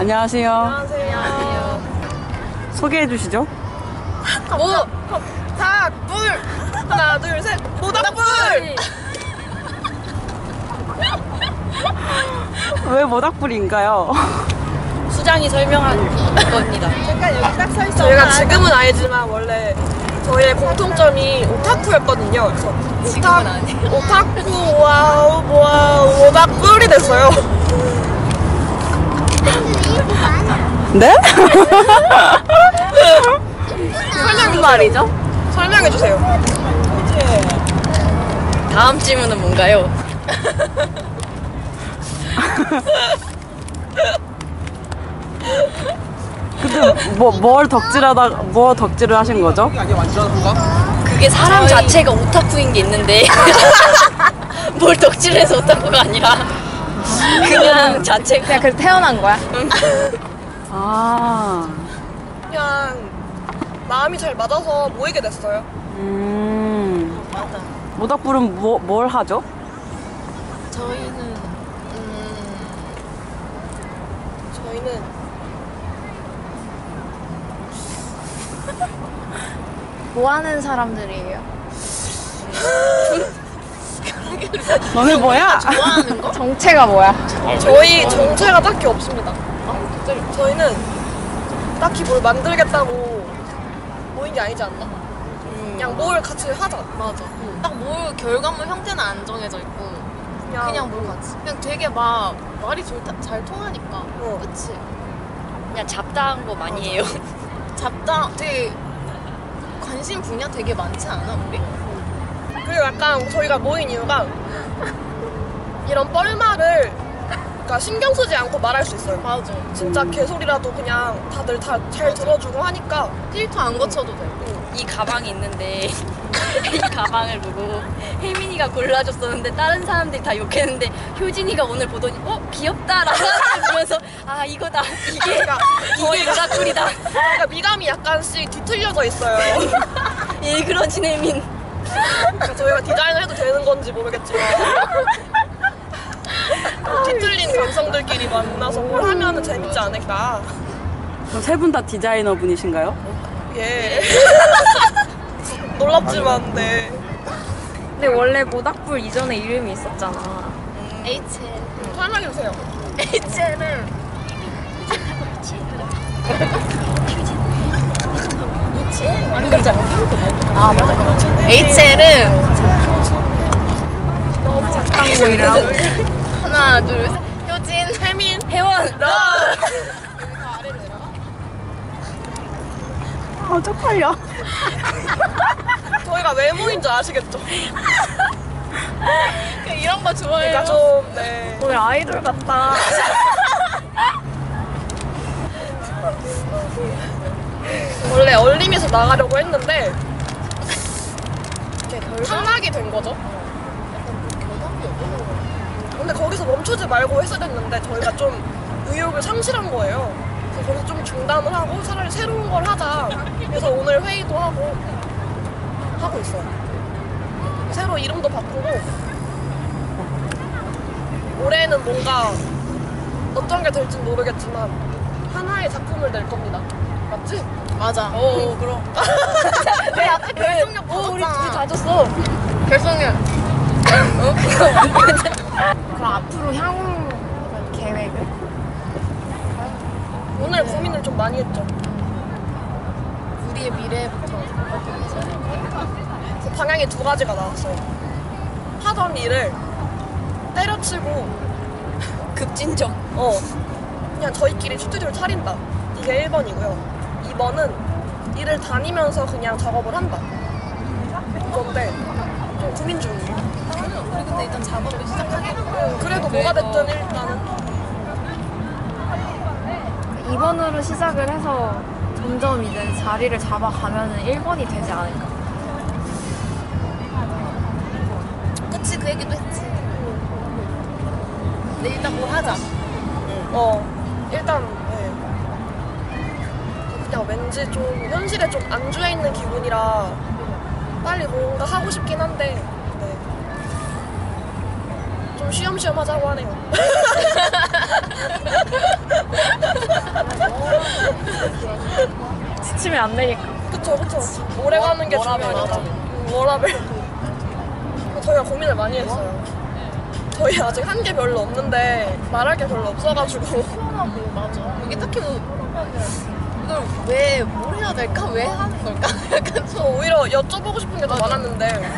안녕하세요. 안녕하세요. 소개해 주시죠. 모, 닭, 뿔. 하나, 둘, 셋. 모닥불. 왜 모닥불인가요? 수장이 설명한 겁니다. 잠깐 여기 딱 서 있어. 저희가 지금은 아니지만 원래 저희의 공통점이 오타쿠였거든요. 그래서 지금은 아니에요. 오타쿠 와우 와우 모닥불이 됐어요. 네? 무슨 말이죠? 설명해 주세요. 다음 질문은 뭔가요? 근데 뭐, 뭘 덕질하다, 뭐 덕질을 하신 거죠? 그게 사람 자체가 오타쿠인 게 있는데 뭘 덕질해서 오타쿠가 아니라 그냥 자체가 그냥 그래서 태어난 거야? 아, 그냥 마음이 잘 맞아서 모이게 됐어요. 음. 맞아. 모닥불은 뭐, 뭘 하죠? 저희는 음, 저희는 뭐 하는 사람들이에요? 너네 뭐야? 좋아하는 거? 정체가 뭐야? 저희 정체가 딱히 없습니다. 저희는 딱히 뭘 만들겠다고 모인 게 아니지 않나? 그냥 뭘 같이 하자. 맞아. 딱 뭘 결과물 형태는 안 정해져 있고 그냥, 그냥 뭘 같이. 그냥 되게 막 말이 좋다, 잘 통하니까. 어. 그치? 그냥 잡다한 거 많이 해요. 잡다 되게 관심 분야 되게 많지 않아 우리? 그리고 약간 저희가 모인 이유가 이런 뻘말을 그러니까 신경 쓰지 않고 말할 수 있어요. 맞아. 진짜 개소리라도 그냥 다들 다 잘 들어주고 하니까 필터 안 거쳐도 돼. 이 가방이 있는데 이 가방을 보고 혜민이가 골라줬었는데 다른 사람들이 다 욕했는데 효진이가 오늘 보더니 어 귀엽다라고 하면서 아 이거다 이게 이게 모닥불이다 저희가 미감이 약간씩 뒤틀려져 있어요. 일그러진 혜민 그러니까 저희가 디자인을 해도 되는 건지 모르겠지만 감성들끼리 만나서 뭘 하면 재밌지 않을까. 세 분 다 디자이너 분이신가요? 예. 놀랍지만 네. 근데 원래 모닥불 이전에 이름이 있었잖아. H 설명해 주세요. H는 H는 작당고 이름. 하나 둘 셋. 아, 쪽팔려. 저희가 왜 모인 줄 아시겠죠? 그 이런 거 좋아해요. 그러니까 좀 네. 오늘 아이돌 같다. 원래 얼림에서 나가려고 했는데 이렇게 탈락이 된 거죠. 근데 거기서 멈추지 말고 했어야 됐는데 저희가 좀 의욕을 상실한 거예요. 그래서 거기서 좀 중단을 하고 차라리 새로운 걸 하자. 그래서 오늘 회의도 하고 하고 있어요. 새로 이름도 바꾸고 올해는 뭔가 어떤 게 될진 모르겠지만 하나의 작품을 낼 겁니다. 맞지? 맞아. 오 그럼 왜 아까 결속력 오 우리. 둘이 다 줬어 결속력. 그럼 앞으로 향후 계획은? 오늘 고민을 좀 많이 했죠. 우리의 미래부터 그 방향이 두 가지가 나왔어요. 하던 일을 때려치고 급진적 어 그냥 저희끼리 스튜디오를 차린다. 이게 1번이고요. 2번은 일을 다니면서 그냥 작업을 한다. 이건데 좀 고민 중이에요. 우리 근데 일단 작업을 시작하기로 음, 그래도 뭐가 됐든 일단은 2번으로 시작을 해서 점점 이제 자리를 잡아가면 1번이 되지 않을까. 그치 그 얘기도 했지 근데 일단 뭐 하자 어 일단 네. 그냥 왠지 좀 현실에 좀 안주해 있는 기분이라 빨리 뭔가 하고 싶긴 한데 네. 좀 쉬엄쉬엄 하자고 하네요. 지치면 안 되니까. 그쵸 그쵸. 오래 가는 게 중요하니까. 음, 워라벨. 저희가 고민을 많이 했어요. 저희 아직 한 게 별로 없는데 말할 게 별로 없어가지고 편하고 맞아. 이게 딱히 뭐 이걸 왜 뭘 해야 될까? 왜 하는 걸까? 약간 저 오히려 여쭤보고 싶은 게 더 많았는데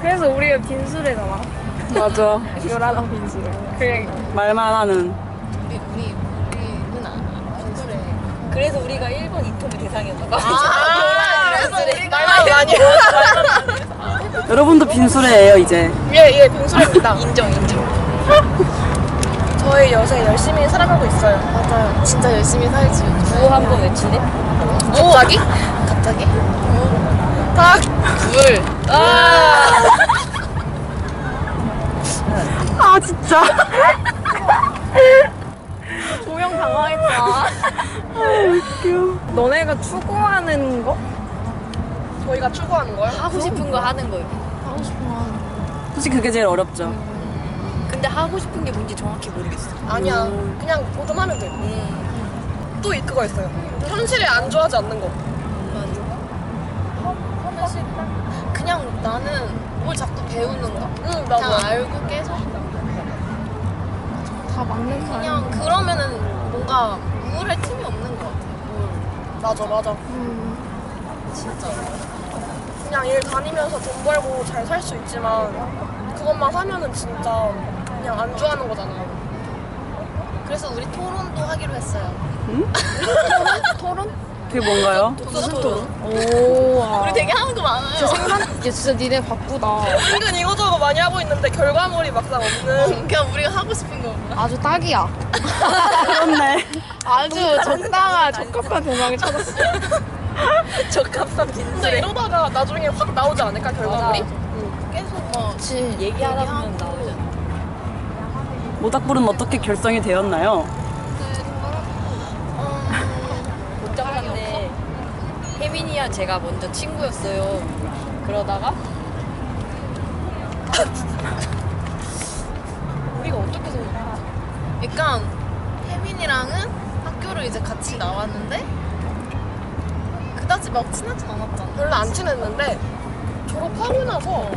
그래서 우리가 빈수레잖아. 맞아. 요란한 빈수레. 그래. 말만 하는. 우리 우리 우리는 아 빈소래. 그래서 우리가 일본 인터뷰 대상이었나 봐. 아, 그래서 우리가 말만 많이 여러분도 빈수레예요 이제. 예예 빙수입니다. 인정 인정. 저희 요새 열심히 살아가고 있어요. 맞아요. 진짜 열심히 살지. 구호 한 번 외칠래? 갑자기? 갑자기? 딱 불. 아. 아 진짜. 조명 당황했다. 너네가 추구하는 거? 저희가 추구하는 거요? 하고 싶은 거 하는 거예요. 하고 싶은 거 하는 거. 솔직히 그게 제일 어렵죠. 근데 하고 싶은 게 뭔지 정확히 모르겠어. 아니야. 그냥 뭐든 하면 돼. 음. 또 이- 그거 있어요. 현실에 안주하지 않는 거. 그냥 나는 뭘 자꾸 배우는 거. 응, 그냥 나도. 알고 계속 다 맞는 거 아니야? 그냥 그러면은 뭔가 우울할 틈이 없는 것 같아. 뭘 맞아, 맞아. 진짜. 그냥 일 다니면서 돈 벌고 잘 살 수 있지만 그것만 하면은 진짜 그냥 안주하는 거잖아. 그래서 우리 토론도 하기로 했어요. 토론? 그게 뭔가요? 무슨 토론? 오. 아. 우리 되게 하는 거 많아요. 생각, 야, 진짜 니네 바쁘다. 은근 이거저거 많이 하고 있는데 결과물이 막상 없는. 그냥 우리가 하고 싶은 거. 아주 딱이야. 그렇네. 아주 적당한, 적합한 대상을 찾았어. 적합한 근데. 이러다가 나중에 확 나오지 않을까 결과물이? 계속 뭐 그치. 얘기하다 보면 나오잖아. 모닥불은 어떻게 결성이 되었나요? 혜민이와 제가 먼저 친구였어요. 그러다가 우리가 어떻게 해서 그러니까 혜민이랑은 학교를 이제 같이 나왔는데 그다지 막 친하진 않았잖아. 별로 안 친했는데 졸업하고 나서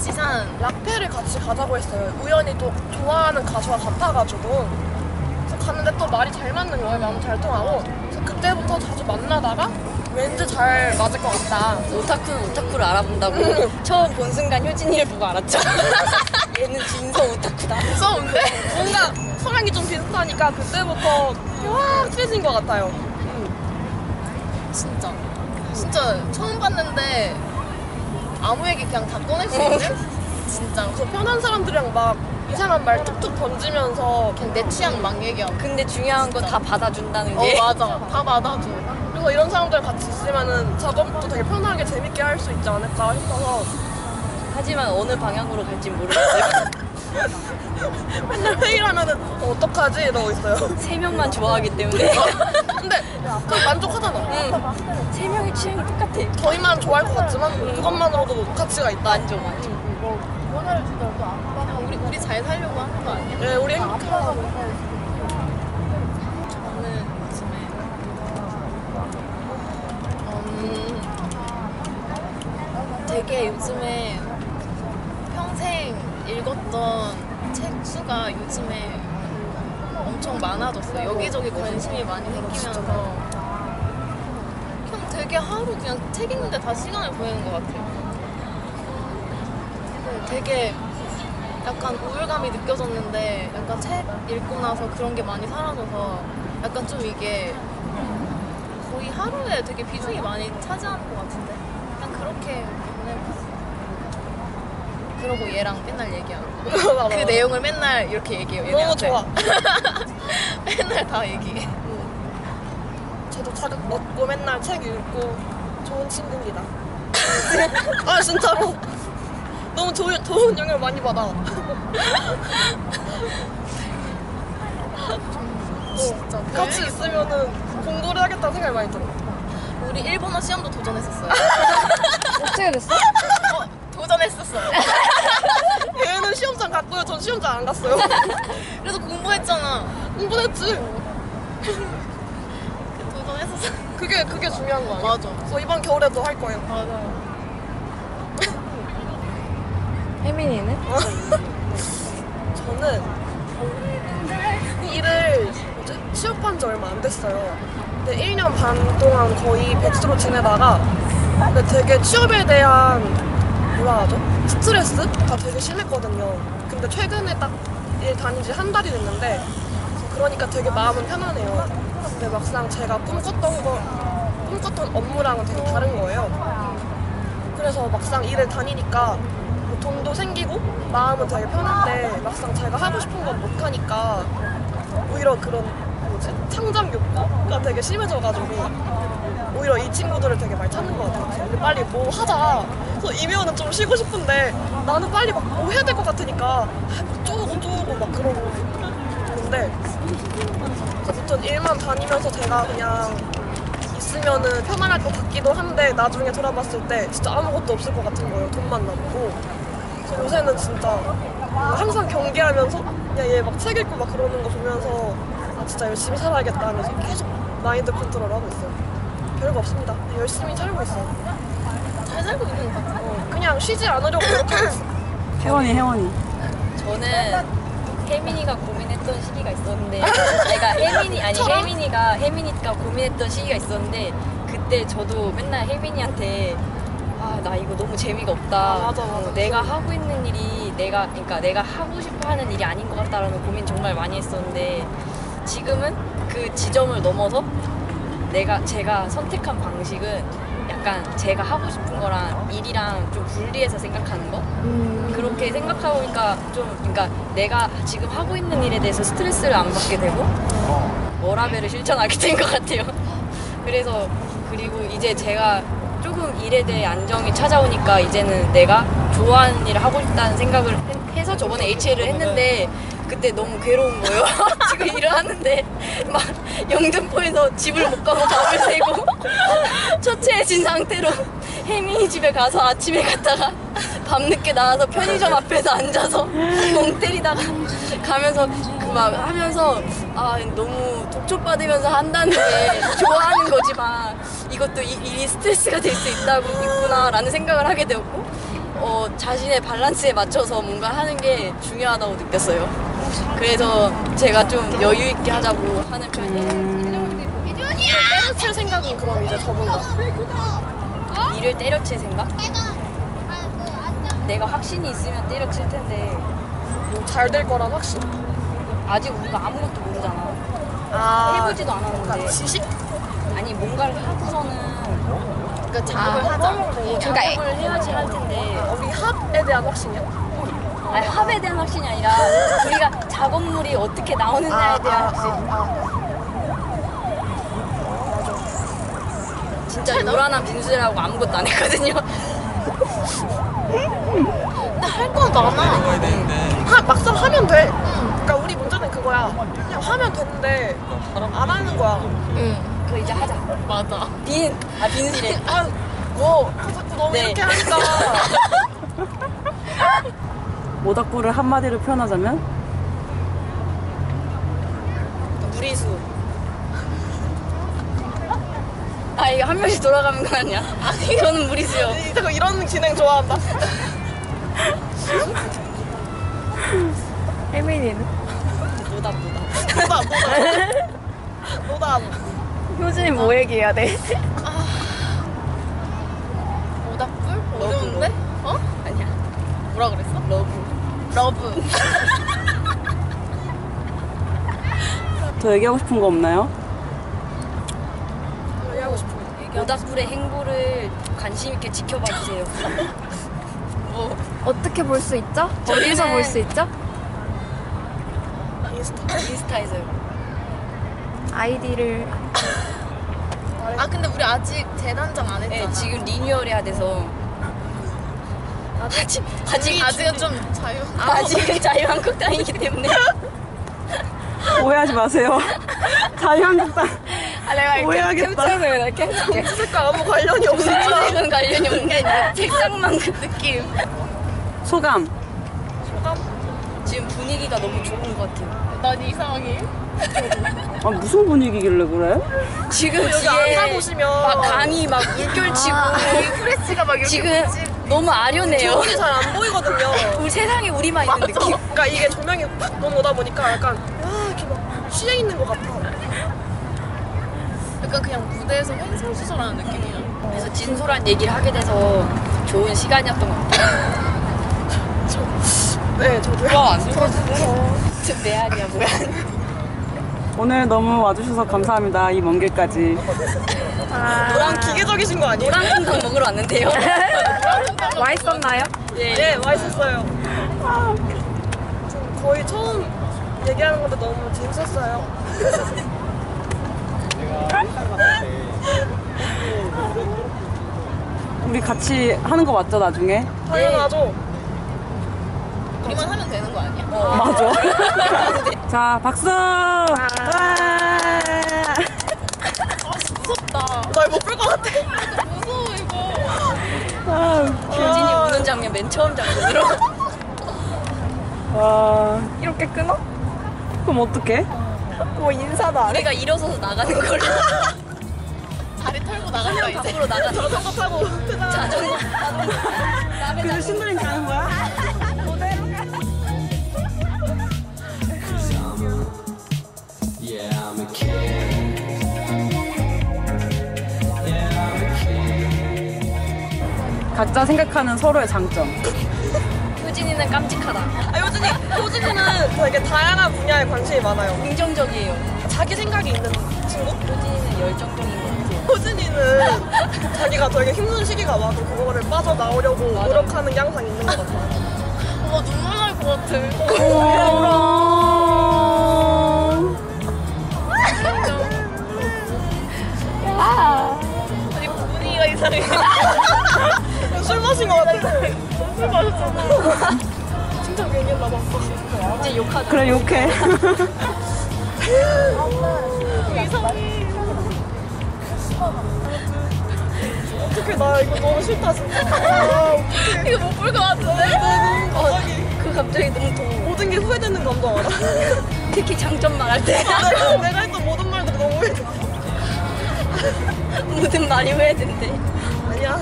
지산 락페를 같이 가자고 했어요. 우연히 또 좋아하는 가수가 같아가지고 그래서 갔는데 또 말이 잘 맞는 거예요. 마음 잘 통하고 그래서 그때부터 자주 만나다가 왠지 잘 맞을 것 같다. 오타쿠는 오타쿠를 알아본다고 처음 본 순간 효진이를 보고 알았죠. 얘는 진서 오타쿠다. 무서운데? 뭔가 성향이 좀 비슷하니까 그때부터 확 친해진 것 같아요. 진짜 진짜 처음 봤는데 아무 얘기 그냥 다 꺼낼 수 있는? 진짜 그래서 편한 사람들이랑 막 이상한 말 툭툭 던지면서 그냥 내 취향 막 얘기하고 근데 중요한 건다 받아준다는 어 게 맞아 다 받아줘 그래서 이런 사람들 같이 있으면은 작업도 되게 편하게 재밌게 할 수 있지 않을까 싶어서 하지만 어느 방향으로 갈지 모르겠어요. 맨날 회의를 하면은 어, 어떡하지 이러고 있어요. 세 명만 좋아하기 때문에 근데 그 만족하잖아. 응. 세 명의 취향이 똑같아. 저희만 좋아할 것 같지만 그것만으로도 가치가 있다. 만족 만족. 아, 우리 우리 잘 살려고 하는 거 아니야? 네, 우리 행복하고 저는 요즘에 음, 되게 요즘에 평생 읽었던 책 수가 요즘에 엄청 많아졌어요. 여기저기 관심이 많이 생기면서 그냥 되게 하루 그냥 책 읽는데 다 시간을 보내는 것 같아요. 네, 되게 약간 우울감이 느껴졌는데 약간 책 읽고 나서 그런 게 많이 사라져서 약간 좀 이게 거의 하루에 되게 비중이 많이 차지하는 것 같은데 약간 그렇게. 그러고 얘랑 맨날 얘기하고 그 내용을 맨날 이렇게 얘기해요. 너무 얘네한테. 좋아. 맨날 다 얘기해. 저도 자극 얻고 맨날 책 읽고 좋은 친구입니다. 아 진짜로 너무 좋은 좋은 영향을 많이 받아. 진짜 같이 있으면은 공부를 하겠다는 생각이 많이 들어. 우리 일본어 시험도 도전했었어요. 어떻게 됐어? 어, 도전했었어요. 갔고요. 전 시험장 안 갔어요. 그래서 공부했잖아. 공부했지. 도전했었어. 그게 그게 중요한 거 아니야? 맞아. 그래서 이번 겨울에도 할 거예요. 맞아요. 혜민이는? 저는 일을 뭐지? 취업한 지 얼마 안 됐어요. 근데 1년 반 동안 거의 백수로 지내다가 근데 되게 취업에 대한 뭐라 하죠? 스트레스가 되게 심했거든요. 근데 최근에 딱 일 다닌 지 한 달이 됐는데 그러니까 되게 마음은 편하네요. 근데 막상 제가 꿈꿨던 거 꿈꿨던 업무랑은 되게 다른 거예요. 그래서 막상 일을 다니니까 뭐 돈도 생기고 마음은 되게 편한데 막상 제가 하고 싶은 건 못 하니까 오히려 그런 뭐지 창작 욕구가 되게 심해져가지고 오히려 이 친구들을 되게 많이 찾는 것 같아요. 빨리 뭐 하자. 그래서 이면은 좀 쉬고 싶은데 나는 빨리 막 뭐 해야 될 것 같으니까 쪼고 쪼고 막 그러고 근데 아무튼 일만 다니면서 제가 그냥 있으면은 편안할 것 같기도 한데 나중에 돌아봤을 때 진짜 아무것도 없을 것 같은 거예요. 돈만 남고. 요새는 진짜 항상 경계하면서 그냥 얘 막 책 읽고 막 그러는 거 보면서 아 진짜 열심히 살아야겠다 하면서 계속 마인드 컨트롤 하고 있어요. 별거 없습니다. 열심히 살고 있어요. 잘 살고 있는 것 같아. 어, 그냥 쉬지 않으려고 노력하고 있어. 혜원이 혜원이. 저는 혜민이가 고민했던 시기가 있었는데 내가 혜민이 아니 혜민이가 혜민이가 고민했던 시기가 있었는데 그때 저도 맨날 혜민이한테 아 나 이거 너무 재미가 없다. 아, 맞아, 맞아. 어, 내가 하고 있는 일이 내가 그러니까 내가 하고 싶어 하는 일이 아닌 것 같다라는 고민 정말 많이 했었는데 지금은 그 지점을 넘어서 내가 제가 선택한 방식은 약간 제가 하고 싶은 거랑 일이랑 좀 분리해서 생각하는 거 그렇게 생각하고 보니까 좀 그러니까 내가 지금 하고 있는 일에 대해서 스트레스를 안 받게 되고 워라벨을 실천하게 된 것 같아요. 그래서 그리고 이제 제가 조금 일에 대해 안정이 찾아오니까 이제는 내가 좋아하는 일을 하고 싶다는 생각을 해- 해서 저번에 HL을 했는데 그때 너무 괴로운 거예요. 지금 일을 하는데 막 영등포에서 집을 못 가고 밤을 새고 초췌해진 상태로 혜민이 집에 가서 아침에 갔다가 밤늦게 나와서 편의점 앞에서 앉아서 멍 때리다가 가면서 그 막 하면서 아 너무 독촉받으면서 한다는 게 좋아하는 거지만 이것도 이 일이 스트레스가 될 수 있다고 있구나라는 생각을 하게 되었고 어, 자신의 밸런스에 맞춰서 뭔가 하는 게 중요하다고 느꼈어요. 그래서 제가 좀 여유 있게 하자고 하는 편이에요. 때려칠 생각은 그럼 이제 저분가. 일을 때려칠 생각? 내가 확신이 있으면 때려칠 텐데 잘 될 거란 확신. 아직 우리가 아무것도 모르잖아. 아, 해보지도 않았는데. 지식? 아니 뭔가를 하고서는 그러니까 작업을 하자. 그러니까 작업을 해야지 할 텐데 우리 합에 대한 확신이야? 아니 합에 대한 확신이 아니라 우리가 작업물이 어떻게 나오느냐에 대한 확신. 진짜 요란한 빈수라고 아무것도 안 했거든요. 근데 할거 많아. 하, 막상 하면 돼. 그러니까 우리 문제는 그거야. 그냥 하면 되는데 안 하는 거야. 응. 그 이제 하자. 맞아. 빈, 아 빈수래. 아, 뭐 자꾸 너무 네. 이렇게 하니까 모닥불을 한마디로 표현하자면 무리수. 아 이거 한 명씩 돌아가는 거 아니야? 아니 저는 무리수요. 자꾸 이런 진행 좋아한다. 혜민이는? 보다 보다. 노다 노다. 노다. 효진이 뭐 얘기해야 돼? 모닥불? 어려운데? 어? 아니야. 뭐라 그랬어? 러브. 러브. 더 얘기하고 싶은 거 없나요? 모닥불의 행보를 관심 있게 지켜봐 주세요. 뭐 어떻게 볼 수 있죠? 어디서 볼 수 있죠? 인스타. 인스타에서요. 아이디를 아 근데 우리 아직 재단장 안 했잖아. 네, 지금 리뉴얼해야 돼서 아직 아직 아직은 좀 자유. 아직은 자유한국당이기 때문에 오해하지 마세요. 자유한국당 아, 내가 오해하겠다. 이렇게 해줄게. 색과 아무 관련이 없어. 색은 관련이 없는 게 아니라 색상만 그 느낌. 소감. 소감? 지금 분위기가 너무 좋은 것 같아요. 난 이상해. 아 무슨 분위기길래 그래? 지금 여기 뒤에 앉아 보시면 막 강이 막 물결치고 프레시가 막 이렇게 지금 너무 아련해요. 저분이 잘 안 보이거든요. 우리 세상에 우리만 있는 느낌. 그러니까 이게 조명이 팍 넘어오다 보니까 약간 아 이렇게 막 취해 있는 것 같아. 약간 그냥 무대에서 횡설수설하는 느낌이야. 그래서 진솔한 얘기를 하게 돼서 좋은 시간이었던 것 같아요. 네, 저도요. 와안 슬퍼지네. 좀 메아리야 뭐야. 오늘 너무 와주셔서 감사합니다. 이 먼 길까지. 노랑 기계적이신 거 아니에요? 노랑통닭 먹으러 왔는데요. 맛있었나요? 예. 네, 맛있었어요. 전 거의 처음 얘기하는 건데 너무 재밌었어요. 우리 같이 하는 거 맞죠 나중에? 당연하죠. 우리만 하면 되는 거 아니야? 맞아. 자 박수. 와. 무섭다. 날못볼것 같아. 무서워 이거. 아, 효진이 우는 장면 맨 처음 장면으로. 와. 이렇게 끊어? 그럼 어떡해? 뭐 인사도 안 해? 우리가 일어서서 나가는 걸로. 다리 털고 나간다 이제. 밖으로 나가. 자전거 타고 자전거. 그래서 가는 거야? 각자 생각하는 서로의 장점. 효진이는 깜찍하다. 아, 효진이, 효진이는 되게 다양한 분야에 관심이 많아요. 긍정적이에요. 자기 생각이 있는 친구? 효진이는 열정적인 것 같아요. 효진이는 자기가 되게 힘든 시기가 와도 그거를 빠져나오려고 노력하는 게 항상 있는 것 같아요. 어머 눈물 날 것 같아. 아니 분위기가 이상해. 술 마신 것 같아. 술 마셨잖아. 진짜 괜히였나 봐. 이제 욕하자. 그래 욕해. 어떡해, 나 이거 너무 싫다, 진짜. 아. 이거 못 볼 것 같은데? 갑자기 그 갑자기 너무 더워. 모든 게 후회되는 감정 알아? 특히 장점 말할 때 내가, 내가 했던 모든 말들이 너무 후회돼. 모든 말이 후회된대. 아니야.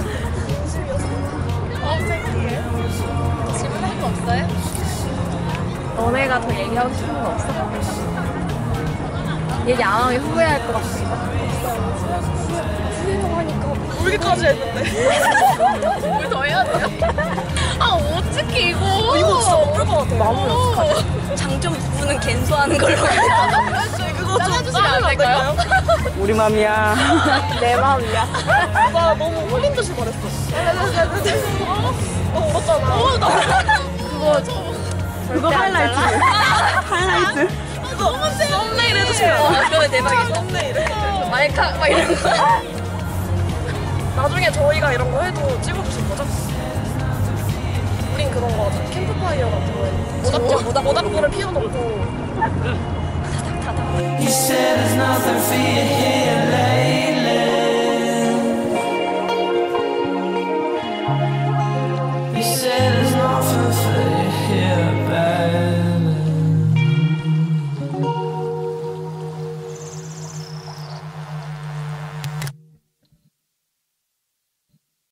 너네가 더 얘기하고 싶은 거 없어? 얘기 안 하면 후회할 것 같아. 울기까지 했는데. 뭘더 해야 돼요? 아 어떡해 이거. 이거 진짜 못볼것 같아. 마음이 장점 부분은 갠소하는 걸로. 그거 좀안 될까요? 우리 맘이야. 내 마음이야. 나 너무 홀린 듯이 말했어. 너 울었잖아. 그거 저 그거 하이라이트. 하이라이트. 너무 썸네일 해주세요. 어, 그러면 대박이다. 썸네일. 말카 막 이런 거. 나중에 저희가 이런 거 해도 찍어주실 거죠? 우린 그런 거 하자. 캠프파이어 같은 거. 모닥불, 모닥, 모닥불을 피워놓고. You said there's nothing for you here.